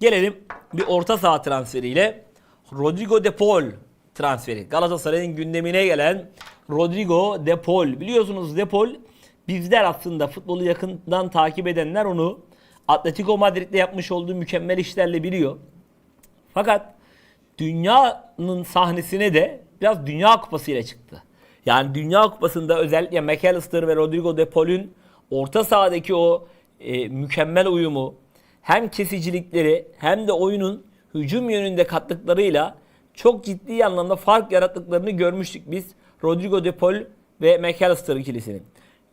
Gelelim bir orta saha transferiyle Rodrigo De Paul transferi. Galatasaray'ın gündemine gelen Rodrigo De Paul. Biliyorsunuz De Paul bizler aslında futbolu yakından takip edenler onu Atletico Madrid'de yapmış olduğu mükemmel işlerle biliyor. Fakat dünyanın sahnesine de biraz Dünya Kupası ile çıktı. Yani Dünya Kupası'nda özellikle McAllister ve Rodrigo De Paul'ün orta sahadaki o e, mükemmel uyumu, hem kesicilikleri hem de oyunun hücum yönünde kattıklarıyla çok ciddi anlamda fark yarattıklarını görmüştük biz Rodrigo De Paul ve McAllister ikilisinin.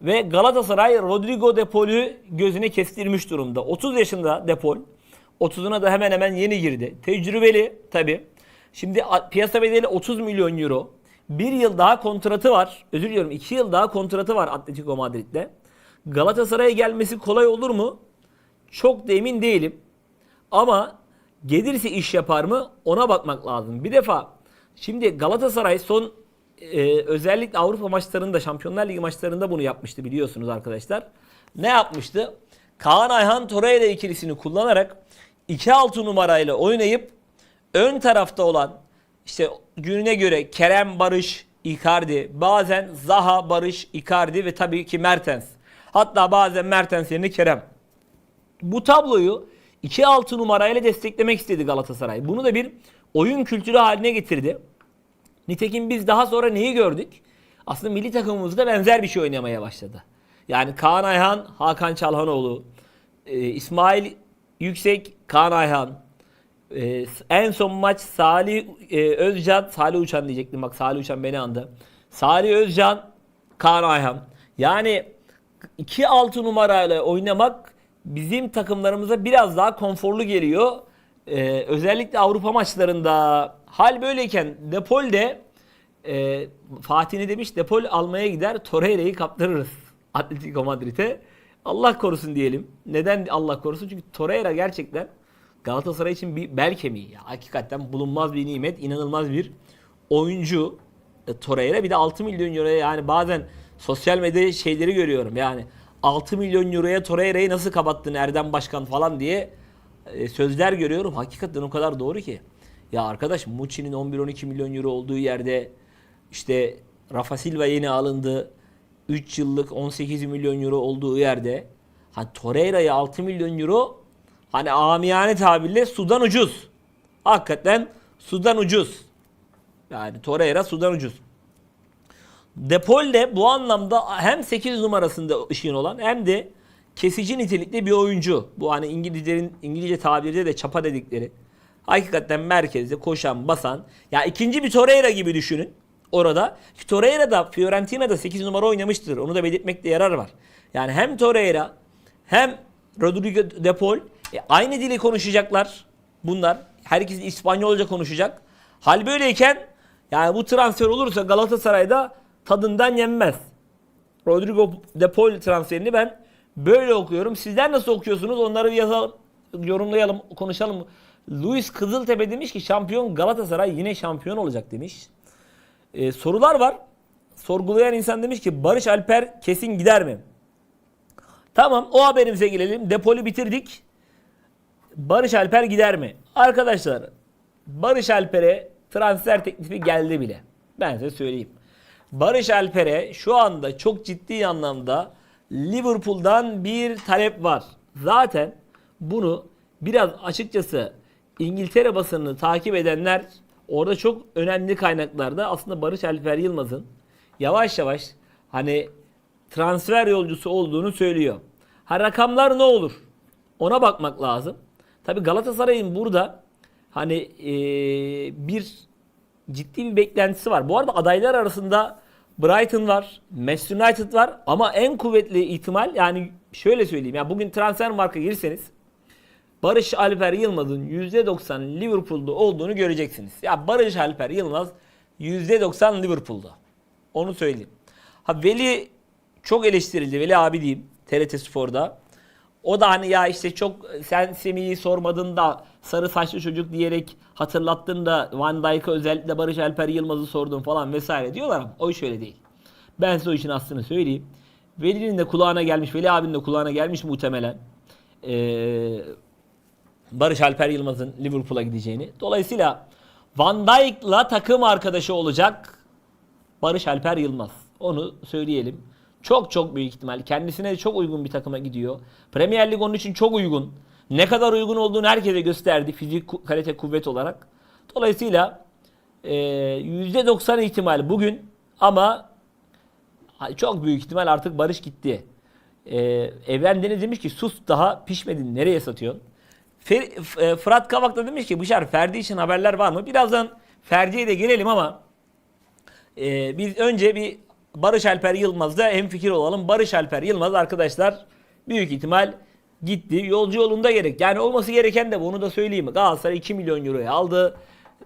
Ve Galatasaray Rodrigo De Paul'ü gözüne kestirmiş durumda. 30 yaşında De Paul. 30'una da hemen hemen yeni girdi. Tecrübeli tabi. Şimdi piyasa bedeli 30 milyon euro. Bir yıl daha kontratı var. Özür diliyorum 2 yıl daha kontratı var Atletico Madrid'de. Galatasaray'a gelmesi kolay olur mu? Çok da emin değilim. Ama gelirse iş yapar mı ona bakmak lazım. Bir defa şimdi Galatasaray son e, özellikle Avrupa maçlarında Şampiyonlar Ligi maçlarında bunu yapmıştı biliyorsunuz arkadaşlar. Ne yapmıştı? Kaan Ayhan Torreira ikilisini kullanarak 2-6 numarayla oynayıp ön tarafta olan işte gününe göre Kerem Barış Icardi, bazen Zaha Barış Icardi ve tabii ki Mertens. Hatta bazen Mertens yerine Kerem. Bu tabloyu 2-6 numarayla desteklemek istedi Galatasaray. Bunu da bir oyun kültürü haline getirdi. Nitekim biz daha sonra neyi gördük? Aslında milli takımımızda benzer bir şey oynamaya başladı. Yani Kaan Ayhan, Hakan Çalhanoğlu, e, İsmail Yüksek, Kaan Ayhan, e, en son maç Salih e, Özcan, Salih Uçan diyecektim bak Salih Uçan beni andı. Salih Özcan, Kaan Ayhan. Yani 2-6 numarayla oynamak bizim takımlarımıza biraz daha konforlu geliyor. Ee, özellikle Avrupa maçlarında hal böyleyken Depol de e, Fatih ne demiş? Depol almaya gider Torreira'yı kaptırırız Atletico Madrid'e. Allah korusun diyelim. Neden Allah korusun? Çünkü Torreira gerçekten Galatasaray için bir bel kemiği. Ya. Hakikaten bulunmaz bir nimet, inanılmaz bir oyuncu e, Torreira. Bir de 6 milyon euroya yani bazen sosyal medya şeyleri görüyorum. Yani 6 milyon euroya Torreira'yı nasıl kapattın Erdem Başkan falan diye e, sözler görüyorum. Hakikaten o kadar doğru ki. Ya arkadaş Muçi'nin 11-12 milyon euro olduğu yerde işte Rafa Silva yeni alındı. 3 yıllık 18 milyon euro olduğu yerde hani Torreira'ya 6 milyon euro hani amiyane tabirle sudan ucuz. Hakikaten sudan ucuz. Yani Torreira sudan ucuz. Depol de bu anlamda hem 8 numarasında ışığın olan hem de kesici nitelikli bir oyuncu. Bu hani İngilizlerin İngilizce tabirde de çapa dedikleri. Hakikaten merkezde koşan, basan. Ya ikinci bir Torreira gibi düşünün orada. Torreira da Fiorentina'da 8 numara oynamıştır. Onu da belirtmekte yarar var. Yani hem Torreira hem Rodrigo De Paul e, aynı dili konuşacaklar bunlar. Herkes İspanyolca konuşacak. Hal böyleyken yani bu transfer olursa Galatasaray'da tadından yenmez. Rodrigo De Paul transferini ben böyle okuyorum. Sizler nasıl okuyorsunuz? Onları bir yazalım, yorumlayalım, konuşalım. Luis Kızıltepe demiş ki şampiyon Galatasaray yine şampiyon olacak demiş. Ee, sorular var. Sorgulayan insan demiş ki Barış Alper kesin gider mi? Tamam o haberimize gelelim. Depolü bitirdik. Barış Alper gider mi? Arkadaşlar Barış Alper'e transfer teklifi geldi bile. Ben size söyleyeyim. Barış Alper'e şu anda çok ciddi anlamda Liverpool'dan bir talep var. Zaten bunu biraz açıkçası İngiltere basınını takip edenler orada çok önemli kaynaklarda aslında Barış Alper Yılmaz'ın yavaş yavaş hani transfer yolcusu olduğunu söylüyor. Ha rakamlar ne olur? Ona bakmak lazım. Tabi Galatasaray'ın burada hani eee, bir ciddi bir beklentisi var. Bu arada adaylar arasında Brighton var, Manchester United var ama en kuvvetli ihtimal yani şöyle söyleyeyim. Yani bugün transfer marka girseniz Barış Alper Yılmaz'ın %90 Liverpool'da olduğunu göreceksiniz. Ya Barış Alper Yılmaz %90 Liverpool'da. Onu söyleyeyim. Ha Veli çok eleştirildi. Veli abi diyeyim TRT Spor'da. O da hani ya işte çok sen Semih'i sormadın da sarı saçlı çocuk diyerek hatırlattın da Van Dijk'a özellikle Barış Alper Yılmaz'ı sordun falan vesaire diyorlar ama o iş öyle değil. Ben size o işin aslını söyleyeyim. Veli'nin de kulağına gelmiş, Veli abinin de kulağına gelmiş muhtemelen. Ee, Barış Alper Yılmaz'ın Liverpool'a gideceğini. Dolayısıyla Van Dijk'la takım arkadaşı olacak Barış Alper Yılmaz. Onu söyleyelim. Çok çok büyük ihtimal. Kendisine de çok uygun bir takıma gidiyor. Premier Lig onun için çok uygun. Ne kadar uygun olduğunu herkese gösterdi fizik kalite kuvvet olarak. Dolayısıyla e, %90 ihtimal bugün ama çok büyük ihtimal artık Barış gitti. E, Evren Deniz demiş ki sus daha pişmedin nereye satıyorsun? Fer- e, Fırat Kavak da demiş ki Bışar Ferdi için haberler var mı? Birazdan Ferdi'ye de gelelim ama ee, biz önce bir Barış Alper Yılmaz'da hemfikir olalım. Barış Alper Yılmaz arkadaşlar büyük ihtimal gitti. Yolcu yolunda gerek. Yani olması gereken de bu, onu da söyleyeyim. Galatasaray 2 milyon euroya aldı.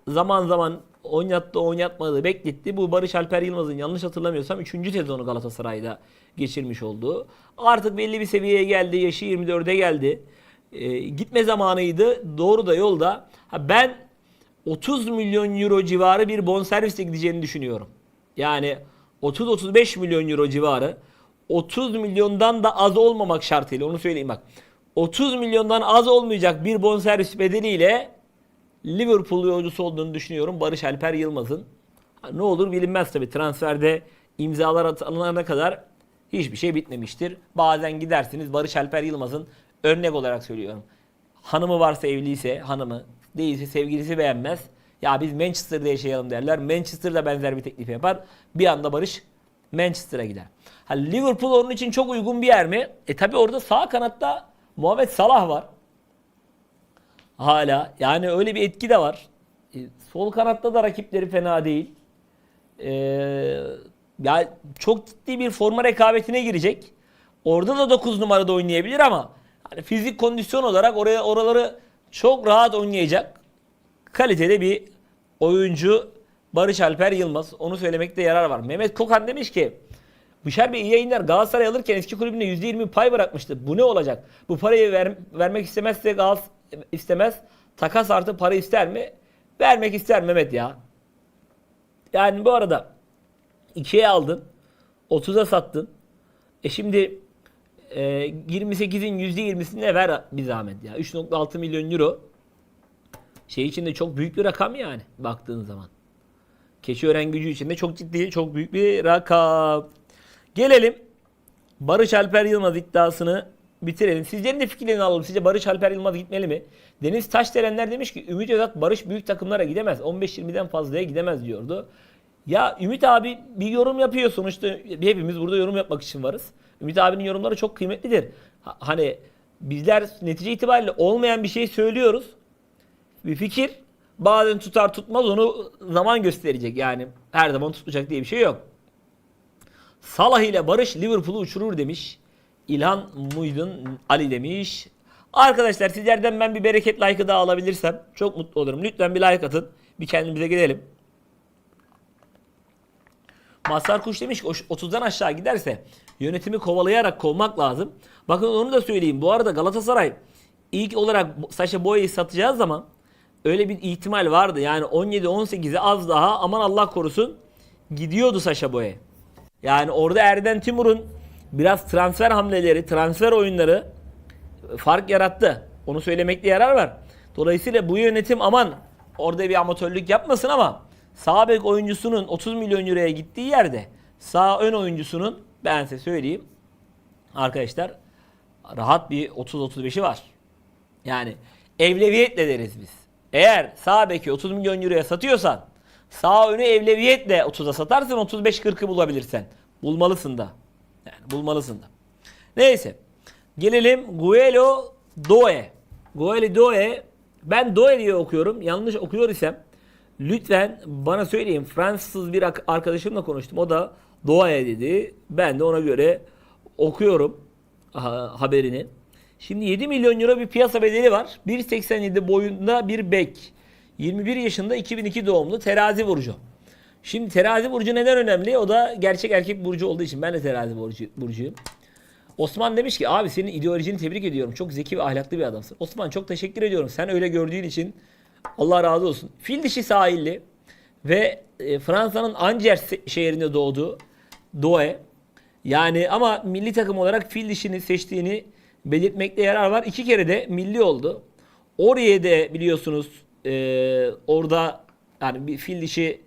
Zaman zaman oynattı oynatmadı bekletti. Bu Barış Alper Yılmaz'ın yanlış hatırlamıyorsam 3. sezonu Galatasaray'da geçirmiş olduğu. Artık belli bir seviyeye geldi. Yaşı 24'e geldi. Ee, gitme zamanıydı. Doğru da yolda. Ha, ben 30 milyon euro civarı bir bonservisle gideceğini düşünüyorum. Yani 30-35 milyon euro civarı 30 milyondan da az olmamak şartıyla onu söyleyeyim bak. 30 milyondan az olmayacak bir bonservis bedeliyle Liverpool yolcusu olduğunu düşünüyorum Barış Alper Yılmaz'ın. Ne olur bilinmez tabi transferde imzalar atılana kadar hiçbir şey bitmemiştir. Bazen gidersiniz Barış Alper Yılmaz'ın örnek olarak söylüyorum. Hanımı varsa evliyse hanımı değilse sevgilisi beğenmez. Ya biz Manchester'da yaşayalım derler. Manchester'da benzer bir teklif yapar. Bir anda Barış Manchester'a gider. Ha, Liverpool onun için çok uygun bir yer mi? E tabi orada sağ kanatta Muhammed Salah var. Hala. Yani öyle bir etki de var. E, sol kanatta da rakipleri fena değil. E, ya çok ciddi bir forma rekabetine girecek. Orada da 9 numarada oynayabilir ama hani fizik kondisyon olarak oraya oraları çok rahat oynayacak kalitede bir oyuncu Barış Alper Yılmaz. Onu söylemekte yarar var. Mehmet Kokan demiş ki Büşer Bey iyi yayınlar. Galatasaray alırken eski kulübüne %20 pay bırakmıştı. Bu ne olacak? Bu parayı ver- vermek istemezse Galatasaray istemez. Takas artı para ister mi? Vermek ister Mehmet ya. Yani bu arada 2'ye aldın. 30'a sattın. E şimdi e, 28'in %20'sini ver bir zahmet ya. 3.6 milyon euro. Şey için de çok büyük bir rakam yani baktığın zaman. Keçiören gücü için de çok ciddi, çok büyük bir rakam. Gelelim Barış Alper Yılmaz iddiasını bitirelim. Sizlerin de fikirlerini alalım. Sizce Barış Alper Yılmaz gitmeli mi? Deniz Taşderenler demiş ki Ümit Özat Barış büyük takımlara gidemez. 15-20'den fazlaya gidemez diyordu. Ya Ümit abi bir yorum yapıyor sonuçta hepimiz burada yorum yapmak için varız. Ümit abinin yorumları çok kıymetlidir. Ha- hani bizler netice itibariyle olmayan bir şey söylüyoruz bir fikir. Bazen tutar tutmaz onu zaman gösterecek. Yani her zaman tutacak diye bir şey yok. Salah ile Barış Liverpool'u uçurur demiş. İlhan Muydun Ali demiş. Arkadaşlar sizlerden ben bir bereket like'ı daha alabilirsem çok mutlu olurum. Lütfen bir like atın. Bir kendimize gelelim. Mazhar Kuş demiş ki o 30'dan aşağı giderse yönetimi kovalayarak kovmak lazım. Bakın onu da söyleyeyim. Bu arada Galatasaray ilk olarak Saşa Boya'yı satacağı zaman öyle bir ihtimal vardı. Yani 17-18'e az daha aman Allah korusun gidiyordu Saşa Boya. Yani orada Erden Timur'un biraz transfer hamleleri, transfer oyunları fark yarattı. Onu söylemekte yarar var. Dolayısıyla bu yönetim aman orada bir amatörlük yapmasın ama sağ bek oyuncusunun 30 milyon euroya gittiği yerde sağ ön oyuncusunun ben size söyleyeyim arkadaşlar rahat bir 30-35'i var. Yani evleviyetle deriz biz. Eğer sağ beki 30 milyon euroya satıyorsan sağ önü evleviyetle 30'a satarsan 35-40'ı bulabilirsen. Bulmalısın da. Yani bulmalısın da. Neyse. Gelelim Guelo Doe. Guelo Doe. Ben Doe diye okuyorum. Yanlış okuyor isem lütfen bana söyleyin. Fransız bir arkadaşımla konuştum. O da Doe dedi. Ben de ona göre okuyorum haberini. Şimdi 7 milyon euro bir piyasa bedeli var. 1.87 boyunda bir bek. 21 yaşında 2002 doğumlu terazi burcu. Şimdi terazi burcu neden önemli? O da gerçek erkek burcu olduğu için. Ben de terazi burcu, burcuyum. Osman demiş ki abi senin ideolojini tebrik ediyorum. Çok zeki ve ahlaklı bir adamsın. Osman çok teşekkür ediyorum. Sen öyle gördüğün için Allah razı olsun. Fil dişi sahilli ve e, Fransa'nın Angers şehrinde doğdu. Doe. Yani ama milli takım olarak fil dişini seçtiğini belirtmekte yarar var. İki kere de milli oldu. Oraya de biliyorsunuz e, orada yani bir fil dişi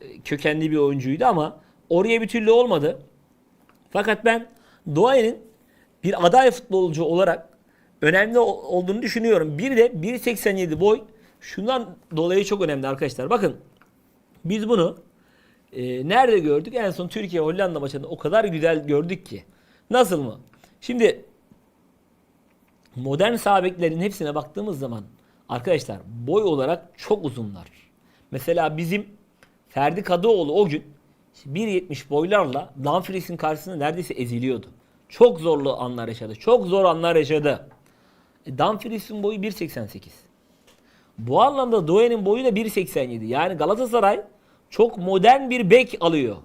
e, kökenli bir oyuncuydu ama oraya bir türlü olmadı. Fakat ben Doğay'ın bir aday futbolcu olarak önemli ol- olduğunu düşünüyorum. Bir de 1.87 boy şundan dolayı çok önemli arkadaşlar. Bakın biz bunu e, nerede gördük? En son Türkiye Hollanda maçında o kadar güzel gördük ki. Nasıl mı? Şimdi modern sağ beklerin hepsine baktığımız zaman arkadaşlar boy olarak çok uzunlar. Mesela bizim Ferdi Kadıoğlu o gün 1.70 boylarla Dumfries'in karşısında neredeyse eziliyordu. Çok zorlu anlar yaşadı. Çok zor anlar yaşadı. E, Dumfries'in boyu 1.88. Bu anlamda Doué'nin boyu da 1.87. Yani Galatasaray çok modern bir bek alıyor.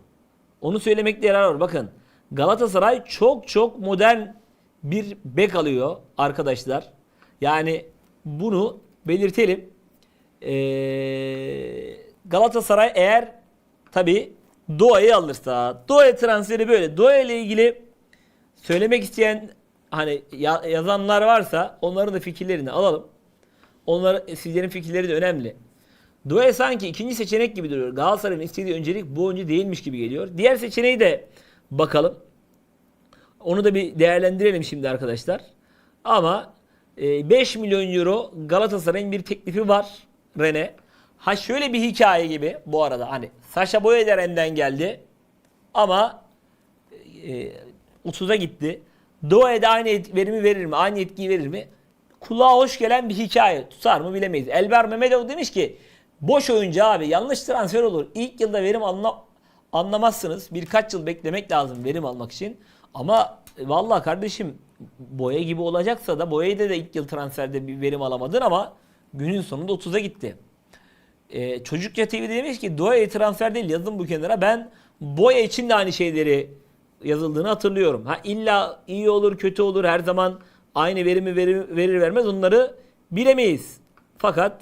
Onu söylemekte yarar var. Bakın Galatasaray çok çok modern bir bek alıyor arkadaşlar. Yani bunu belirtelim. Ee, Galatasaray eğer tabi Doğa'yı alırsa Doğa transferi böyle. Doğa ile ilgili söylemek isteyen hani ya- yazanlar varsa onların da fikirlerini alalım. Onlar sizlerin fikirleri de önemli. Due sanki ikinci seçenek gibi duruyor. Galatasaray'ın istediği öncelik bu oyuncu değilmiş gibi geliyor. Diğer seçeneği de bakalım. Onu da bir değerlendirelim şimdi arkadaşlar. Ama e, 5 milyon euro Galatasaray'ın bir teklifi var Rene. Ha şöyle bir hikaye gibi bu arada hani Saşa Boyederen'den geldi ama e, 30'a gitti. Da aynı verimi verir mi? Aynı etkiyi verir mi? Kulağa hoş gelen bir hikaye. Tutar mı bilemeyiz. Elber Mehmetov demiş ki boş oyuncu abi yanlış transfer olur. İlk yılda verim anla, anlamazsınız. Birkaç yıl beklemek lazım verim almak için. Ama e, vallahi kardeşim boya gibi olacaksa da boyayı da ilk yıl transferde bir verim alamadın ama günün sonunda 30'a gitti. Ee, Çocukça TV demiş ki Doğa'ya transfer değil yazın bu kenara. Ben Boya için de aynı şeyleri yazıldığını hatırlıyorum. Ha illa iyi olur kötü olur her zaman aynı verimi verir, verir vermez onları bilemeyiz. Fakat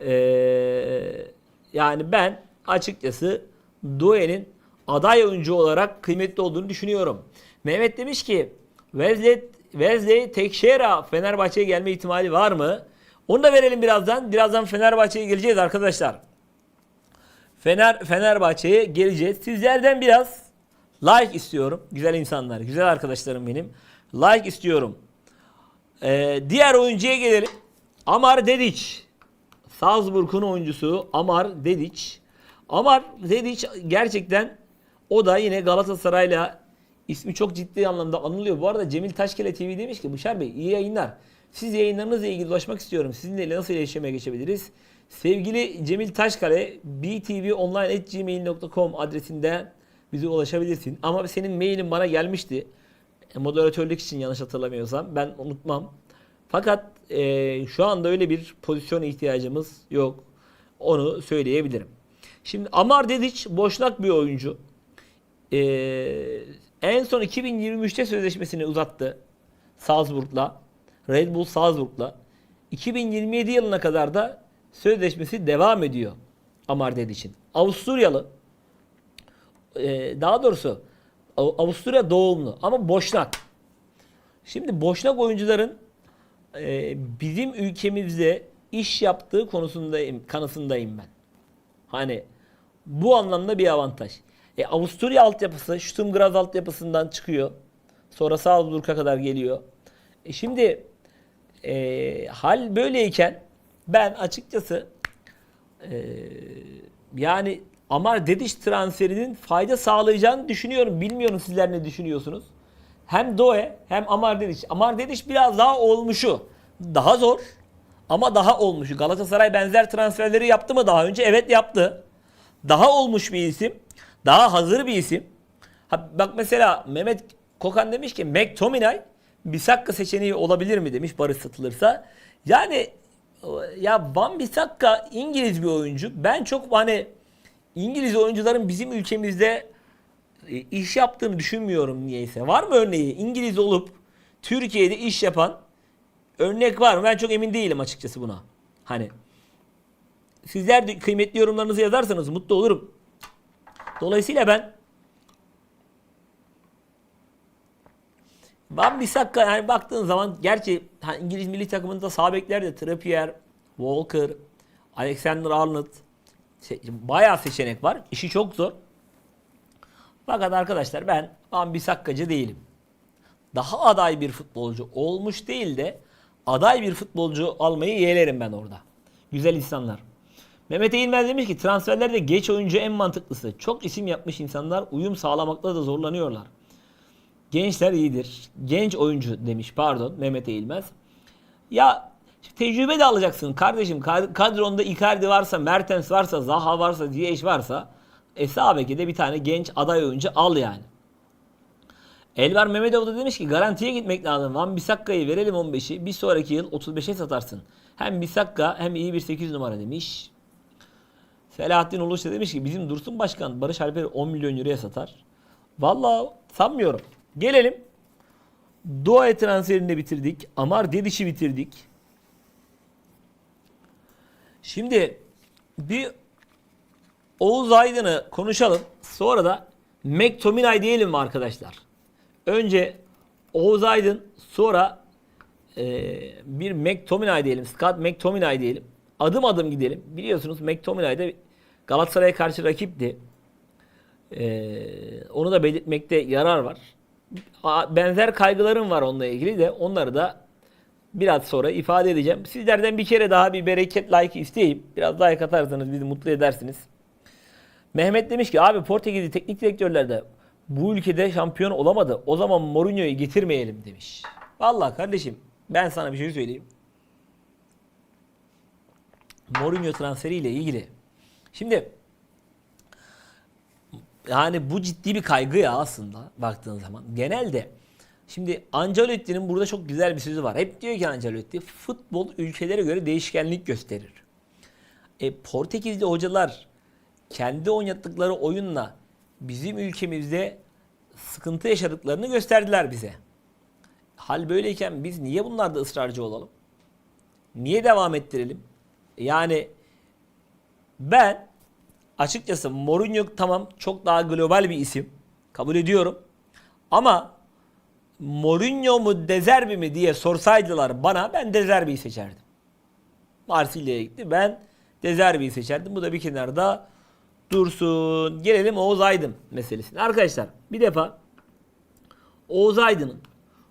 ee, yani ben açıkçası Doğa'nın aday oyuncu olarak kıymetli olduğunu düşünüyorum. Mehmet demiş ki Wesley, Wesley Tekşehir'e Fenerbahçe'ye gelme ihtimali var mı? Onu da verelim birazdan. Birazdan Fenerbahçe'ye geleceğiz arkadaşlar. Fener Fenerbahçe'ye geleceğiz. Sizlerden biraz like istiyorum. Güzel insanlar, güzel arkadaşlarım benim. Like istiyorum. Ee, diğer oyuncuya gelelim. Amar Dedic. Salzburg'un oyuncusu Amar Dedic. Amar Dedic gerçekten o da yine Galatasaray'la ismi çok ciddi anlamda anılıyor. Bu arada Cemil Taşkele TV demiş ki Bışar Bey iyi yayınlar. Siz yayınlarınızla ilgili ulaşmak istiyorum. Sizinle nasıl iletişime geçebiliriz? Sevgili Cemil Taşkale btvonline.gmail.com adresinden bize ulaşabilirsin. Ama senin mailin bana gelmişti. E, Moderatörlük için yanlış hatırlamıyorsam. Ben unutmam. Fakat e, şu anda öyle bir pozisyon ihtiyacımız yok. Onu söyleyebilirim. Şimdi Amar Dedic boşnak bir oyuncu. E, en son 2023'te sözleşmesini uzattı. Salzburg'la. Red Bull Salzburg'la. 2027 yılına kadar da sözleşmesi devam ediyor Amar Dedic'in. Avusturyalı. E, daha doğrusu Av- Avusturya doğumlu ama boşnak. Şimdi boşnak oyuncuların e, bizim ülkemizde iş yaptığı konusundayım, kanısındayım ben. Hani bu anlamda bir avantaj. E, Avusturya altyapısı Stuttgart altyapısından çıkıyor. Sonra Salzburg'a kadar geliyor. E, şimdi e, hal böyleyken ben açıkçası e, yani Amar Dediş transferinin fayda sağlayacağını düşünüyorum. Bilmiyorum sizler ne düşünüyorsunuz. Hem Doe hem Amar Dediş. Amar Dediş biraz daha olmuşu. Daha zor ama daha olmuşu. Galatasaray benzer transferleri yaptı mı daha önce? Evet yaptı. Daha olmuş bir isim. Daha hazır bir isim. Ha, bak mesela Mehmet Kokan demiş ki McTominay Bisakka seçeneği olabilir mi demiş Barış satılırsa. Yani ya Van Bissaka İngiliz bir oyuncu. Ben çok hani İngiliz oyuncuların bizim ülkemizde e, iş yaptığını düşünmüyorum niyeyse. Var mı örneği? İngiliz olup Türkiye'de iş yapan örnek var mı? Ben çok emin değilim açıkçası buna. Hani sizler de kıymetli yorumlarınızı yazarsanız mutlu olurum. Dolayısıyla ben Van Bissaka yani baktığın zaman gerçi ha, İngiliz milli takımında sağ bekler de Trippier, Walker, Alexander Arnold se- bayağı seçenek var. İşi çok zor. Fakat arkadaşlar ben Van Bissaka'cı değilim. Daha aday bir futbolcu olmuş değil de aday bir futbolcu almayı yeğlerim ben orada. Güzel insanlar. Mehmet Eğilmez demiş ki transferlerde geç oyuncu en mantıklısı. Çok isim yapmış insanlar uyum sağlamakta da zorlanıyorlar. Gençler iyidir. Genç oyuncu demiş pardon Mehmet Eğilmez. Ya tecrübe de alacaksın kardeşim. Kad- Kadronda Icardi varsa, Mertens varsa, Zaha varsa, Ziyech varsa e sağ de bir tane genç aday oyuncu al yani. Elvar Mehmetov da demiş ki garantiye gitmek lazım. Van Bissakka'yı verelim 15'i. Bir sonraki yıl 35'e satarsın. Hem Bissakka hem iyi bir 8 numara demiş. Selahattin Uluç da demiş ki bizim Dursun Başkan Barış Alper'i 10 milyon euroya satar. Vallahi sanmıyorum. Gelelim. Doğa transferini bitirdik. Amar Dediş'i bitirdik. Şimdi bir Oğuz Aydın'ı konuşalım. Sonra da McTominay diyelim mi arkadaşlar? Önce Oğuz Aydın sonra eee, bir McTominay diyelim. Scott McTominay diyelim. Adım adım gidelim. Biliyorsunuz McTominay da Galatasaray'a karşı rakipti. Eee, onu da belirtmekte yarar var. Benzer kaygılarım var onunla ilgili de onları da biraz sonra ifade edeceğim. Sizlerden bir kere daha bir bereket like isteyeyim. Biraz like atarsanız bizi mutlu edersiniz. Mehmet demiş ki abi Portekizli teknik direktörler de bu ülkede şampiyon olamadı. O zaman Mourinho'yu getirmeyelim demiş. Vallahi kardeşim ben sana bir şey söyleyeyim. Mourinho transferiyle ilgili. Şimdi yani bu ciddi bir kaygı ya aslında baktığın zaman. Genelde şimdi Ancelotti'nin burada çok güzel bir sözü var. Hep diyor ki Ancelotti futbol ülkelere göre değişkenlik gösterir. E, Portekizli hocalar kendi oynattıkları oyunla bizim ülkemizde sıkıntı yaşadıklarını gösterdiler bize. Hal böyleyken biz niye bunlarda ısrarcı olalım? Niye devam ettirelim? Yani ben açıkçası Mourinho tamam çok daha global bir isim. Kabul ediyorum. Ama Mourinho mu Dezerbi mi diye sorsaydılar bana ben Dezerbi'yi seçerdim. Marsilya'ya gitti. Ben Dezerbi'yi seçerdim. Bu da bir kenarda dursun. Gelelim Oğuz Aydın meselesine. Arkadaşlar bir defa Oğuz Aydın'ın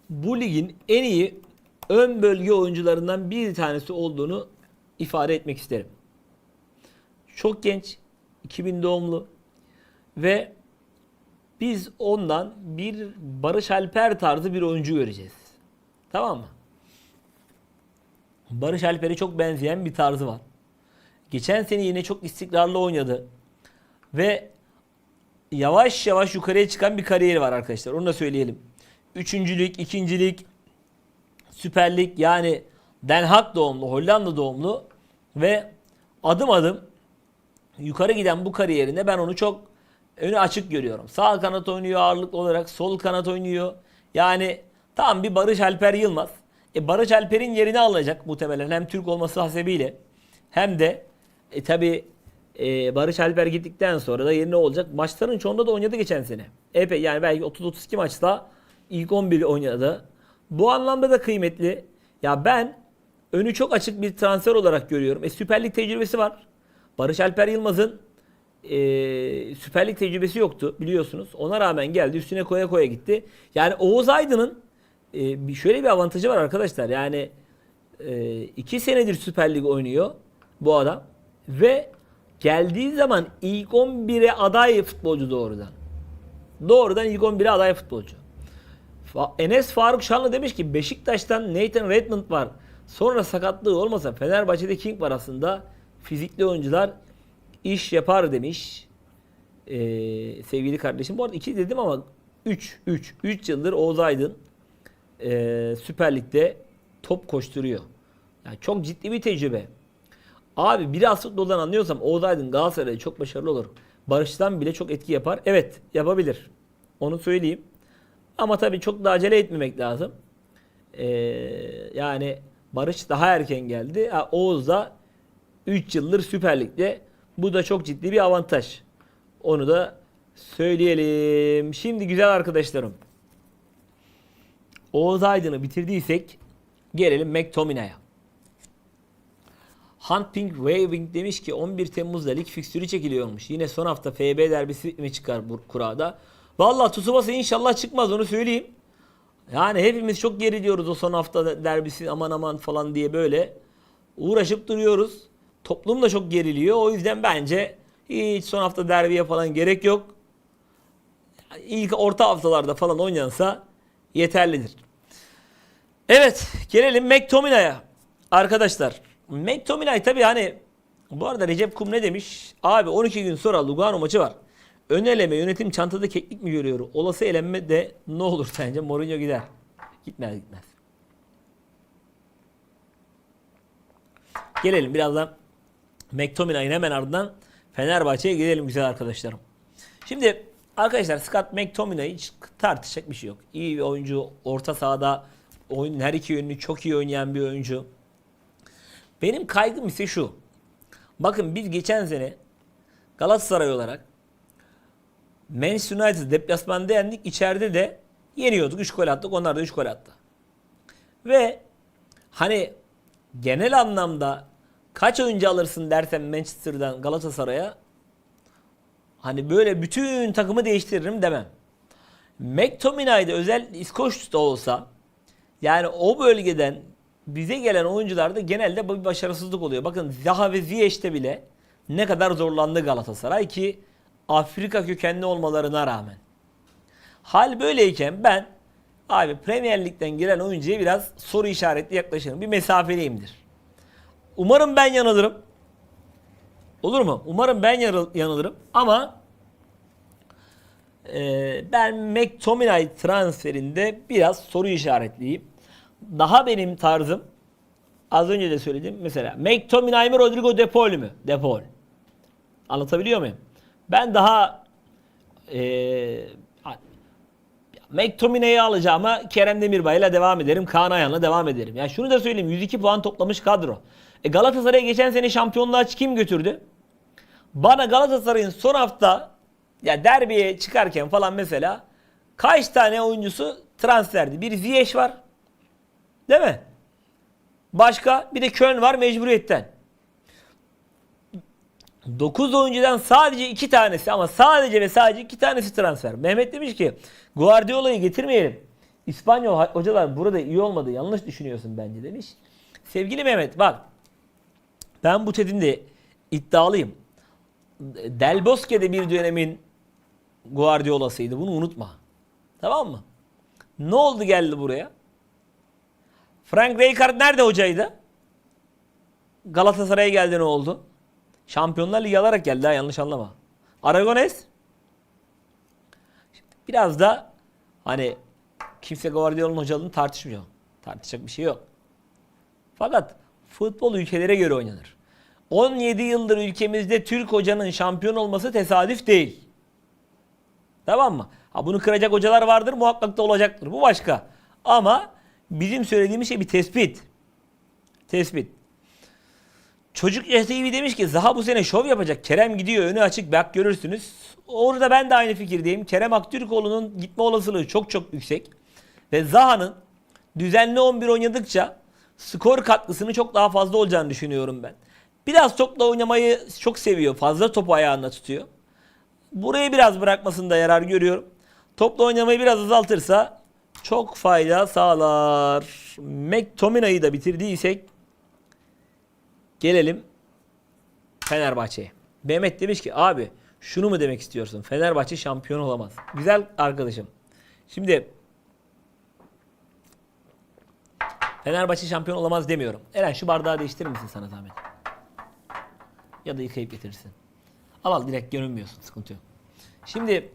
bu ligin en iyi ön bölge oyuncularından bir tanesi olduğunu ifade etmek isterim. Çok genç, 2000 doğumlu ve biz ondan bir Barış Alper tarzı bir oyuncu göreceğiz. Tamam mı? Barış Alper'e çok benzeyen bir tarzı var. Geçen sene yine çok istikrarlı oynadı. Ve yavaş yavaş yukarıya çıkan bir kariyeri var arkadaşlar. Onu da söyleyelim. Üçüncülük, ikincilik, Süper Lig yani Den Haag doğumlu, Hollanda doğumlu ve adım adım yukarı giden bu kariyerinde ben onu çok önü açık görüyorum. Sağ kanat oynuyor ağırlıklı olarak, sol kanat oynuyor. Yani tam bir Barış Alper Yılmaz. E Barış Alper'in yerini alacak muhtemelen hem Türk olması hasebiyle hem de e, tabi Barış Alper gittikten sonra da yerine olacak. Maçların çoğunda da oynadı geçen sene. Epey yani belki 30-32 maçta ilk 11 oynadı. Bu anlamda da kıymetli. Ya ben önü çok açık bir transfer olarak görüyorum. E Süper Lig tecrübesi var. Barış Alper Yılmaz'ın e, Süper Lig tecrübesi yoktu biliyorsunuz. Ona rağmen geldi üstüne koya koya gitti. Yani Oğuz Aydın'ın e, şöyle bir avantajı var arkadaşlar. Yani e, iki senedir Süper Lig oynuyor bu adam ve geldiği zaman ilk 11'e aday futbolcu doğrudan. Doğrudan ilk 11'e aday futbolcu. Enes Faruk Şanlı demiş ki Beşiktaş'tan Nathan Redmond var. Sonra sakatlığı olmasa Fenerbahçe'de King var aslında. Fizikli oyuncular iş yapar demiş. Ee, sevgili kardeşim. Bu arada 2 dedim ama 3 3 3 yıldır Oğuz Aydın ee, Süper Lig'de top koşturuyor. Yani çok ciddi bir tecrübe. Abi biraz futboldan anlıyorsam Oğuz Aydın Galatasaray'da çok başarılı olur. Barış'tan bile çok etki yapar. Evet yapabilir. Onu söyleyeyim. Ama tabii çok da acele etmemek lazım. Ee, yani Barış daha erken geldi. Oğuz da 3 yıldır Süper Lig'de. Bu da çok ciddi bir avantaj. Onu da söyleyelim. Şimdi güzel arkadaşlarım. Oğuz Aydın'ı bitirdiysek gelelim McTominay'a. Hunting Waving demiş ki 11 Temmuz'da lig fikstürü çekiliyormuş. Yine son hafta FB derbisi mi çıkar bu kurada? Valla Tsubasa inşallah çıkmaz onu söyleyeyim. Yani hepimiz çok geri diyoruz o son hafta derbisi aman aman falan diye böyle uğraşıp duruyoruz. Toplum da çok geriliyor. O yüzden bence hiç son hafta derbiye falan gerek yok. İlk orta haftalarda falan oynansa yeterlidir. Evet gelelim McTominay'a. Arkadaşlar McTominay tabii hani bu arada Recep Kum ne demiş? Abi 12 gün sonra Lugano maçı var. Ön eleme yönetim çantada keklik mi görüyor? Olası elenme de ne olur sence? Mourinho gider. Gitmez gitmez. Gelelim birazdan McTominay'ın hemen ardından Fenerbahçe'ye gidelim güzel arkadaşlarım. Şimdi arkadaşlar Scott McTominay hiç tartışacak bir şey yok. İyi bir oyuncu. Orta sahada oyunun her iki yönünü çok iyi oynayan bir oyuncu. Benim kaygım ise şu. Bakın biz geçen sene Galatasaray olarak Manchester United deplasmanda yendik. İçeride de yeniyorduk. 3 gol attık. Onlar da 3 gol attı. Ve hani genel anlamda kaç oyuncu alırsın dersen Manchester'dan Galatasaray'a hani böyle bütün takımı değiştiririm demem. McTominay'da özel İskoç da olsa yani o bölgeden bize gelen oyuncularda genelde bir başarısızlık oluyor. Bakın Zaha ve Ziyech'te bile ne kadar zorlandı Galatasaray ki Afrika kökenli olmalarına rağmen. Hal böyleyken ben abi Premier Lig'den gelen oyuncuya biraz soru işaretli yaklaşırım. Bir mesafeliyimdir. Umarım ben yanılırım. Olur mu? Umarım ben yanıl- yanılırım ama e, ben McTominay transferinde biraz soru işaretliyim. Daha benim tarzım az önce de söyledim. Mesela McTominay mı Rodrigo De Paul mü? De Paul. Anlatabiliyor muyum? Ben daha e, McTominay'ı alacağıma Kerem Demirbay'la devam ederim. Kaan Ayhan'la devam ederim. Yani şunu da söyleyeyim. 102 puan toplamış kadro. E Galatasaray'a geçen sene şampiyonluğa kim götürdü? Bana Galatasaray'ın son hafta ya derbiye çıkarken falan mesela kaç tane oyuncusu transferdi? Bir Ziyech var. Değil mi? Başka bir de Köln var mecburiyetten. 9 oyuncudan sadece 2 tanesi ama sadece ve sadece 2 tanesi transfer. Mehmet demiş ki Guardiola'yı getirmeyelim. İspanyol hocalar burada iyi olmadı. Yanlış düşünüyorsun bence demiş. Sevgili Mehmet bak ben bu tedin de iddialıyım. Del Bosque de bir dönemin Guardiola'sıydı. Bunu unutma. Tamam mı? Ne oldu geldi buraya? Frank Rijkaard nerede hocaydı? Galatasaray'a geldi ne oldu? Şampiyonlar Ligi alarak geldi ha yanlış anlama. Aragones biraz da hani kimse Guardiola'nın hocalığını tartışmıyor. Tartışacak bir şey yok. Fakat futbol ülkelere göre oynanır. 17 yıldır ülkemizde Türk hocanın şampiyon olması tesadüf değil. Tamam mı? Ha bunu kıracak hocalar vardır muhakkak da olacaktır. Bu başka. Ama bizim söylediğimiz şey bir tespit. Tespit. Çocuk TV demiş ki Zaha bu sene şov yapacak. Kerem gidiyor önü açık bak görürsünüz. Orada ben de aynı fikirdeyim. Kerem Aktürkoğlu'nun gitme olasılığı çok çok yüksek. Ve Zaha'nın düzenli 11 oynadıkça skor katkısını çok daha fazla olacağını düşünüyorum ben. Biraz topla oynamayı çok seviyor. Fazla topu ayağında tutuyor. Burayı biraz bırakmasında yarar görüyorum. Topla oynamayı biraz azaltırsa çok fayda sağlar. McTominay'ı da bitirdiysek gelelim Fenerbahçe'ye. Mehmet demiş ki abi şunu mu demek istiyorsun? Fenerbahçe şampiyon olamaz. Güzel arkadaşım. Şimdi Fenerbahçe şampiyon olamaz demiyorum. Eren şu bardağı değiştirir misin sana zahmet? Ya da yıkayıp getirirsin. Al al direkt görünmüyorsun sıkıntı yok. Şimdi